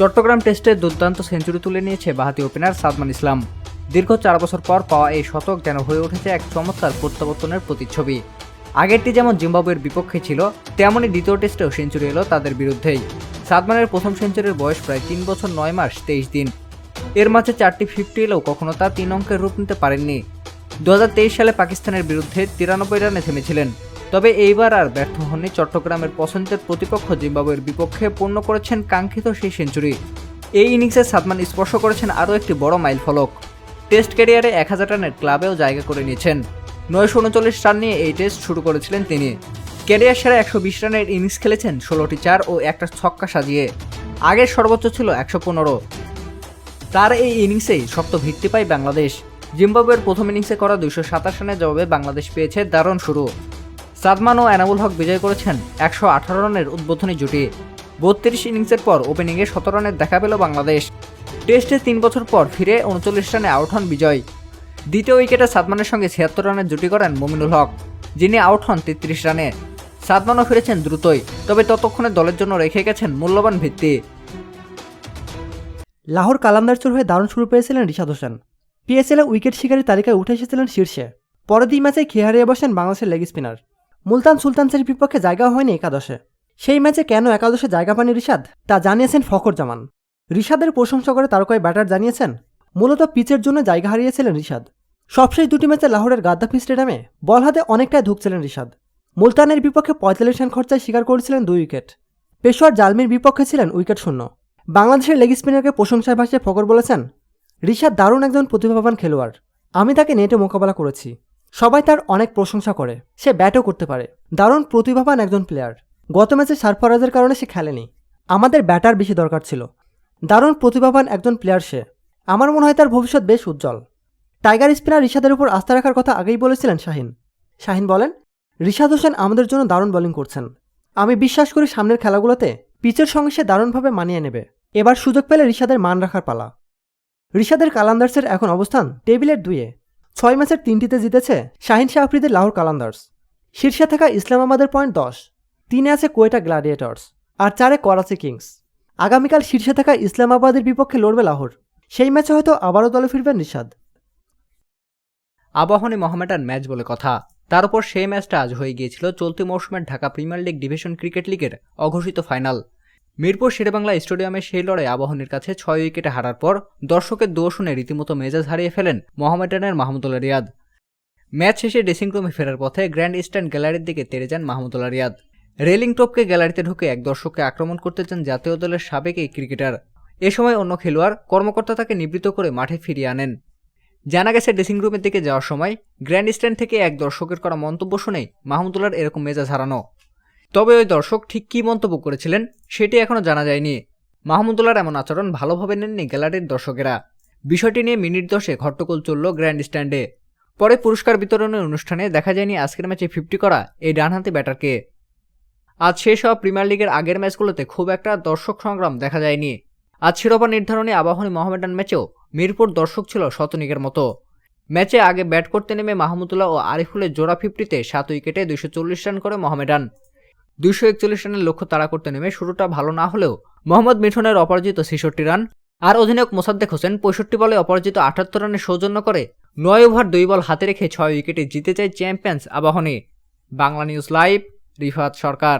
চট্টগ্রাম টেস্টে দুর্দান্ত সেঞ্চুরি তুলে নিয়েছে বাহাতি ওপেনার সাদমান ইসলাম। দীর্ঘ চার বছর পর পাওয়া এই শতক যেন হয়ে উঠেছে এক চমৎকার প্রত্যাবর্তনের প্রতিচ্ছবি। আগেরটি যেমন জিম্বাবুয়ের বিপক্ষে ছিল, তেমনই দ্বিতীয় টেস্টেও সেঞ্চুরি এলো তাদের বিরুদ্ধেই। সাদমানের প্রথম সেঞ্চুরির বয়স প্রায় তিন বছর নয় মাস, তেইশ দিন। এর মাঝে চারটি ফিফটি এলেও কখনো তা তিন অঙ্কের রূপ নিতে পারেননি। দু হাজার তেইশ সালে পাকিস্তানের বিরুদ্ধে তিরানব্বই রানে থেমেছিলেন। তবে এইবার আর ব্যর্থ হননি চট্টগ্রামের পছন্দের প্রতিপক্ষ জিম্বাবুয়ের বিপক্ষে পূর্ণ করেছেন কাঙ্ক্ষিত সেই সেঞ্চুরি। এই ইনিংসে সাদমান স্পর্শ করেছেন আরও একটি বড় মাইল ফলক। টেস্ট ক্যারিয়ারে এক হাজার রানের ক্লাবেও জায়গা করে নিয়েছেন। নয়শো উনচল্লিশ রান নিয়ে এই টেস্ট শুরু করেছিলেন তিনি। ক্যারিয়ার সেরা একশো বিশ রানের ইনিংস খেলেছেন ষোলোটি চার ও একটা ছক্কা সাজিয়ে। আগের সর্বোচ্চ ছিল একশো পনেরো। তার এই ইনিংসেই শক্ত ভিত্তি পায় বাংলাদেশ। জিম্বাবুয়ের প্রথম ইনিংসে করা দুইশো সাতাশ রানের জবাবে বাংলাদেশ পেয়েছে দারুণ শুরু। সাদমান ও এনামুল হক বিজয় করেছেন একশো আঠারো রানের উদ্বোধনী জুটি। বত্রিশ ইনিংসের পর ওপেনিংয়ে শত রানের দেখা পেল বাংলাদেশ। টেস্টে তিন বছর পর ফিরে উনচল্লিশ রানে আউট হন বিজয়। দ্বিতীয় উইকেটে সাদমানের সঙ্গে ছিয়াত্তর রানের জুটি করেন মমিনুল হক, যিনি আউট হন তেত্রিশ রানে। সাদমানও ফিরেছেন দ্রুতই, তবে ততক্ষণে দলের জন্য রেখে গেছেন মূল্যবান ভিত্তি। লাহোর কালান্দারচুর হয়ে দারুণ শুরু পেয়েছিলেন রিশাদ হোসেন। পিএসএলে উইকেট শিকারীর তালিকায় উঠে এসেছিলেন শীর্ষে। পরের দুই ম্যাচে খেয়ে হারিয়ে বসেন বাংলাদেশের লেগ স্পিনার। মুলতান সুলতানসের বিপক্ষে জায়গা হয়নি একাদশে। সেই ম্যাচে কেন একাদশে জায়গা পানি রিশাদ? তা জানিয়েছেন ফখর জামান রিশাদের প্রশংসা করে তারকায় ব্যাটার জানিয়েছেন, মূলত পিচের জন্য জায়গা হারিয়েছিলেন রিশাদ। সবশেষ দুটি ম্যাচে লাহোরের গাদ্দাফি স্টেডিয়ামে বল হাতে অনেকটাই ধুকছিলেন রিশাদ। মুলতানের বিপক্ষে পঁয়তাল্লিশ রান খরচায় স্বীকার করেছিলেন দুই উইকেট। পেশোয়ার জালমির বিপক্ষে ছিলেন উইকেট শূন্য। বাংলাদেশের লেগ স্পিনারকে প্রশংসায় ভাসিয়ে ফকর বলেছেন ঋষাদ দারুণ একজন প্রতিভাবান খেলোয়াড়। আমি তাকে নেটে মোকাবেলা করেছি। সবাই তার অনেক প্রশংসা করে। সে ব্যাটও করতে পারে। দারুণ প্রতিভাবান একজন প্লেয়ার গত ম্যাচে সারফরাজের কারণে সে খেলেনি। আমাদের ব্যাটার বেশি দরকার ছিল। দারুণ প্রতিভাবান একজন প্লেয়ার সে। আমার মনে হয় তার ভবিষ্যৎ বেশ উজ্জ্বল। টাইগার স্পিনার ঋষাদের উপর আস্থা রাখার কথা আগেই বলেছিলেন শাহিন। শাহিন বলেন ঋষাদ হোসেন আমাদের জন্য দারুণ বোলিং করছেন। আমি বিশ্বাস করি সামনের খেলাগুলোতে পিচের সঙ্গে সে দারুণভাবে মানিয়ে নেবে। এবার সুযোগ পেলে ঋষাদের মান রাখার পালা। ঋষাদের কালান্দার্সের এখন অবস্থান টেবিলের দুইয়ে। ছয় ম্যাচের তিনটিতে জিতেছে শাহিন শাহ আফ্রিদের লাহোর কালান্দার্স। শীর্ষে থাকা ইসলামাবাদের পয়েন্ট দশ, তিনে আছে কোয়েটা গ্ল্যাডিয়েটর্স আর চারে করাচি কিংস। আগামীকাল শীর্ষে থাকা ইসলামাবাদের বিপক্ষে লড়বে লাহোর। সেই ম্যাচে হয়তো আবারও দলে ফিরবেন ঋষাদ আবাহনী মোহামেডান ম্যাচ বলে কথা। তার উপর সেই ম্যাচটা আজ হয়ে গিয়েছিল চলতি মৌসুমের Dhaka premier league division cricket লিগের অঘোষিত ফাইনাল। মিরপুর শেরেবাংলা স্টেডিয়ামে সেই লড়াই আবাহনীর কাছে ছয় উইকেটে হারার পর দর্শকের দোষ শুনে রীতিমতো মেজাজ হারিয়ে ফেলেন মোহামেডানের মাহমুদুল্লাহ রিয়াদ। ম্যাচ শেষে ড্রেসিং রুমে ফেরার পথে গ্র্যান্ড ইস্টার্ন গ্যালারির দিকে তেড়ে যান মাহমুদুল্লাহ রিয়াদ। রেলিং টপকে গ্যালারিতে ঢুকে এক দর্শককে আক্রমণ করতে চান জাতীয় দলের সাবেক এই ক্রিকেটার। এ সময় অন্য খেলোয়াড় কর্মকর্তা তাকে নিবৃত্ত করে মাঠে ফিরিয়ে আনেন। জানা গেছে ড্রেসিং রুমের দিকে যাওয়ার সময় গ্র্যান্ড স্ট্যান্ড থেকে এক দর্শকের করা মন্তব্য শুনেই মাহমুদুল্লার এরকম মেজাজ হারানো। তবে ওই দর্শক ঠিক কী মন্তব্য করেছিলেন সেটি এখনও জানা যায়নি। মাহমুদুল্লার এমন আচরণ ভালোভাবে নেননি গ্যালারির দর্শকেরা। বিষয়টি নিয়ে মিনিট দশে ঘট্টকোল চলল গ্র্যান্ড স্ট্যান্ডে পরে পুরস্কার বিতরণের অনুষ্ঠানে দেখা যায়নি আজকের ম্যাচে ফিফটি করা এই ডানহাতি ব্যাটারকে। আজ শেষ হওয়া প্রিমিয়ার লিগের আগের ম্যাচগুলোতে খুব একটা দর্শক সংগ্রাম দেখা যায়নি। আজ শিরোপা নির্ধারণী আবাহনী মোহামেডান ম্যাচেও মিরপুর দর্শক ছিল শতনিকের মতো। ম্যাচে আগে ব্যাট করতে নেমে মাহমুদুল্লাহ ও আরিফুলের জোড়া ফিফটিতে সাত উইকেটে দুইশো চল্লিশ রান করে মোহামেডান। দুইশো একচল্লিশ রানের লক্ষ্য তাড়া করতে নেমে শুরুটা ভালো না হলেও মোহাম্মদ মিঠনের অপরাজিত ছেষট্টি রান। আর অধিনায়ক মোসাদ্দেক হোসেন পঁয়ষট্টি বলে অপরাজিত আটাত্তর রানের সৌজন্য করে নয় ওভার, দুই বল হাতে রেখে ছয় উইকেটে জিতে যায় champions Abahani. Bangla news live, Rifat Sarkar.